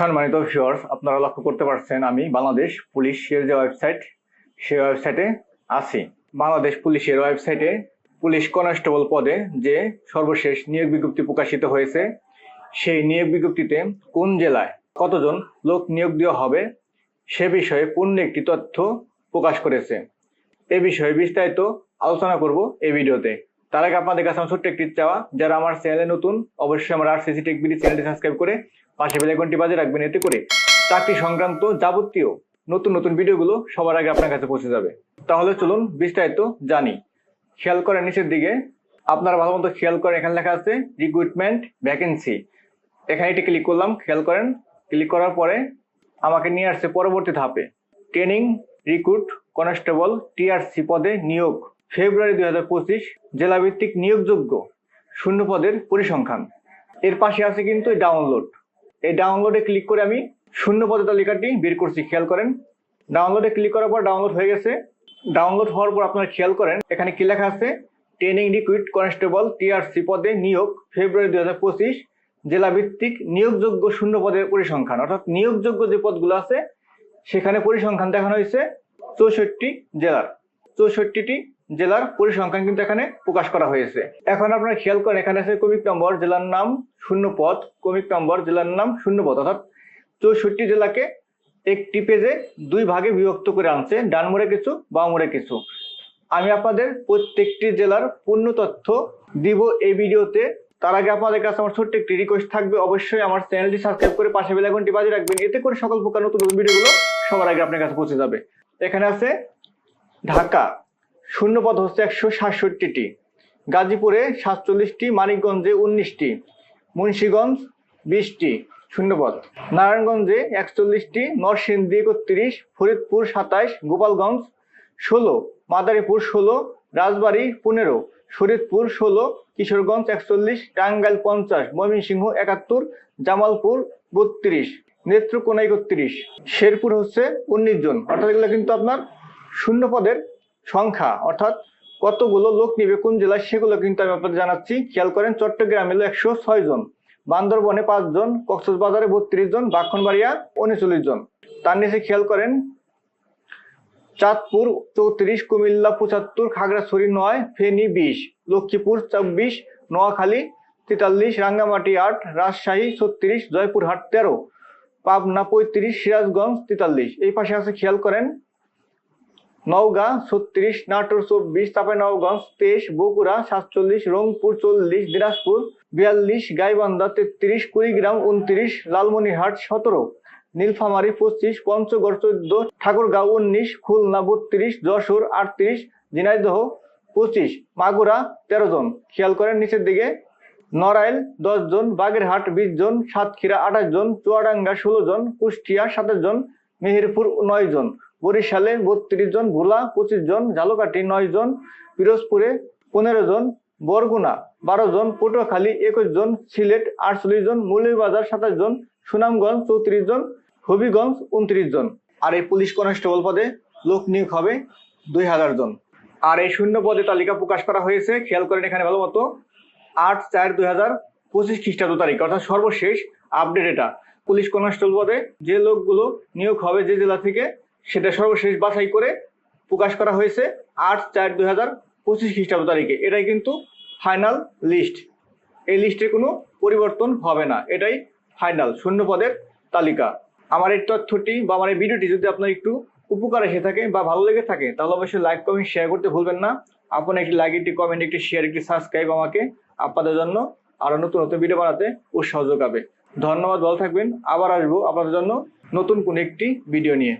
সম্মানিত ভিউয়ার্স আপনারা লক্ষ্য করতে পারছেন আমি বাংলাদেশ পুলিশের যে ওয়েবসাইট সেই ওয়েবসাইটে আছি। বাংলাদেশ পুলিশের ওয়েবসাইটে পুলিশ কনস্টেবল পদে যে সর্বশেষ নিয়োগ বিজ্ঞপ্তি প্রকাশিত হয়েছে, সেই নিয়োগ বিজ্ঞপ্তিতে কোন জেলায় কতজন লোক নিয়োগ দেওয়া হবে, সে বিষয়ে পূর্ণ একটি তথ্য প্রকাশ করেছে। এ বিষয়ে বিস্তারিত আলোচনা করব এই ভিডিওতে। তার আগে আপনাদের কাছে আমার ছোট্ট একটি চাওয়া। যারা আমার চ্যানেলে নতুন, অবশ্যই আমার আর সিসি টেকবিডি চ্যানেলটি সাবস্ক্রাইব করে পাশে বেল আইকনটি বাজে রাখবেন। এতে করে চাকরি সংক্রান্ত যাবতীয় নতুন নতুন ভিডিওগুলো সবার আগে আপনার কাছে পৌঁছে যাবে। তাহলে চলুন বিস্তারিত জানি। খেয়াল করেন নিচের দিকে। আপনারা ভালো মতো খেয়াল করেন, এখানে লেখা আছে রিক্রুটমেন্ট ভ্যাকেন্সি এখানে এটি ক্লিক করলাম, খেয়াল করেন। ক্লিক করার পরে আমাকে নিয়ে আসছে পরবর্তী ধাপে। ট্রেনিং রিক্রুট কনস্টেবল টিআরসি পদে নিয়োগ। ফেব্রুয়ারি দুই হাজার পঁচিশ জেলাভিত্তিক নিয়োগযোগ্য শূন্য পদের পরিসংখ্যান। এর পাশে আছে কিন্তু ডাউনলোড এই ডাউনলোডে ক্লিক করে আমি শূন্য পদের তালিকাটি বের করছি, খেয়াল করেন। ডাউনলোডে ক্লিক করার পর ডাউনলোড হয়ে গেছে। ডাউনলোড হওয়ার পর আপনারা খেয়াল করেন, এখানে কি লেখা আছে? ট্রেনিং রিক্রুইট কনস্টেবল টিআরসি পদে নিয়োগ, ফেব্রুয়ারি দুই হাজার পঁচিশ জেলাভিত্তিক নিয়োগযোগ্য শূন্য পদের পরিসংখ্যান। অর্থাৎ নিয়োগযোগ্য যে পদগুলো আছে, সেখানে পরিসংখ্যান দেখানো হয়েছে চৌষট্টি জেলার। চৌষট্টিটি জেলার পরিসংখ্যান কিন্তু এখানে প্রকাশ করা হয়েছে। এখন আপনারা খেয়াল করেন, এখানে আছে ক্রমিক নম্বর জেলার নাম শূন্য পদ ক্রমিক নম্বর জেলার নাম শূন্য পদ, অর্থাৎ চৌষট্টি জেলাকে একটি পেজে দুই ভাগে বিভক্ত করে আনছে, ডান মোড়ে কিছু বাম মোড়ে কিছু। আমি আপনাদের প্রত্যেকটি জেলার পূর্ণ তথ্য দিব এই ভিডিওতে। তার আগে আপনাদের কাছে আমার ছোট্ট একটি রিকোয়েস্ট থাকবে, অবশ্যই আমার চ্যানেলটি সাবস্ক্রাইব করে পাশে বেল আইকনটি বাজিয়ে রাখবেন, এতে করে সকল প্রকার নতুন নতুন ভিডিওগুলো সবার আগে আপনার কাছে পৌঁছে যাবে। এখানে আছে ঢাকা। শূন্য পদ হচ্ছে একশো সাতষট্টিটি। গাজীপুরে সাতচল্লিশটি, মানিকগঞ্জে উনিশটি, মুন্সীগঞ্জ বিশটি শূন্যপদ নারায়ণগঞ্জে একচল্লিশটি, নরসিংদী একত্রিশ, ফরিদপুর সাতাইশ, গোপালগঞ্জ ষোলো, মাদারীপুর ষোলো, রাজবাড়ী পনেরো, শরীদপুর ষোলো, কিশোরগঞ্জ একচল্লিশ, টাঙ্গাইল পঞ্চাশ, ময়মনসিংহ একাত্তর, জামালপুর বত্রিশ, নেত্রকোনা একত্রিশ। শেরপুর হচ্ছে উনিশ জন। অর্থাৎ এগুলো কিন্তু আপনার শূন্য পদের সংখ্যা, অর্থাৎ কতগুলো লোক নিবে কোন জেলায় সেগুলো কিন্তু আমি আপনাদের জানাচ্ছি। খেয়াল করেন, চট্টগ্রাম এলো একশো ছয় জন, বান্দরবনে পাঁচ জন, কক্সবাজারে বত্রিশ জন ব্রাহ্মণবাড়িয়া উনচল্লিশ জন। তার নিচে খেয়াল করেন, চাঁদপুর চৌত্রিশ, কুমিল্লা পঁচাত্তর, খাগড়াছড়ি নয়, ফেনী বিশ, লক্ষ্মীপুর চব্বিশ নোয়াখালী তেতাল্লিশ, রাঙ্গামাটি আট, রাজশাহী ছত্রিশ, জয়পুরহাট তেরো, পাবনা পঁয়ত্রিশ, সিরাজগঞ্জ তেতাল্লিশ। এই পাশে আছে, খেয়াল করেন নওগাঁ, ছত্রিশ, নাটোর, চব্বিশ, চাঁপাইনবাবগঞ্জ, তেইশ, বগুড়া, সাতচল্লিশ, রংপুর, চল্লিশ, দিনাজপুর, বিয়াল্লিশ, গাইবান্ধা, তেত্রিশ, কুড়িগ্রাম, উনত্রিশ, লালমনিরহাট, সতেরো, নীলফামারী, পঁচিশ, পঞ্চগড়, চোদ্দ, ঠাকুরগাঁও, উনিশ, খুলনা, বত্রিশ, যশোর, আটত্রিশ, ঝিনাইদহ, পঁচিশ, মাগুরা, তেরো জন। খেয়াল করেন নিচের দিকে। নড়াইল, দশ জন, বাগেরহাট, বিশ জন, সাতক্ষীরা, আঠাশ জন, চুয়াডাঙ্গা, ষোলো জন, কুষ্টিয়া, সাতাশ জন, মেহেরপুর, নয় জন। বরিশালে বত্রিশ জন, ভোলা পঁচিশ জন ঝালকাঠি নয় জন, পিরোজপুরে পনেরো জন, বরগুনা বারো জন, পটুয়াখালী একুশ জন, সিলেট আটচল্লিশ জন, মৌলভীবাজার সাতাশ জন, সুনামগঞ্জ চৌত্রিশ জন, হবিগঞ্জ উনত্রিশ জন। আর এই পুলিশ কনস্টেবল পদে লোক নিয়োগ হবে দুই হাজার জন। আর এই শূন্য পদে তালিকা প্রকাশ করা হয়েছে, খেয়াল করেন এখানে ভালো মতো, আট চার দুই হাজার পঁচিশ খ্রিস্টাব্দ তারিখ, অর্থাৎ সর্বশেষ আপডেট এটা। পুলিশ কনস্টেবল পদে যে লোকগুলো নিয়োগ হবে যে জেলা থেকে সেটা সর্বশেষ বাছাই করে প্রকাশ করা হয়েছে আট চার দুই হাজার পঁচিশ খ্রিস্টাব্দ তারিখে। এটাই কিন্তু ফাইনাল লিস্ট এই লিস্টে কোনো পরিবর্তন হবে না। এটাই ফাইনাল শূন্য পদের তালিকা। আমার এই তথ্যটি বা আমার এই ভিডিওটি যদি আপনার একটু উপকার এসে থাকে বা ভালো লেগে থাকে, তাহলে অবশ্যই লাইক কমেন্ট শেয়ার করতে ভুলবেন না। আপনার একটি লাইক একটি কমেন্ট একটি শেয়ার একটি সাবস্ক্রাইব আমাকে আপনাদের জন্য আরও নতুন নতুন ভিডিও বানাতে উৎসাহ যোগাবে। ধন্যবাদ, ভালো থাকবেন। আবার আসব আপনাদের জন্য নতুন কোন একটি ভিডিও নিয়ে।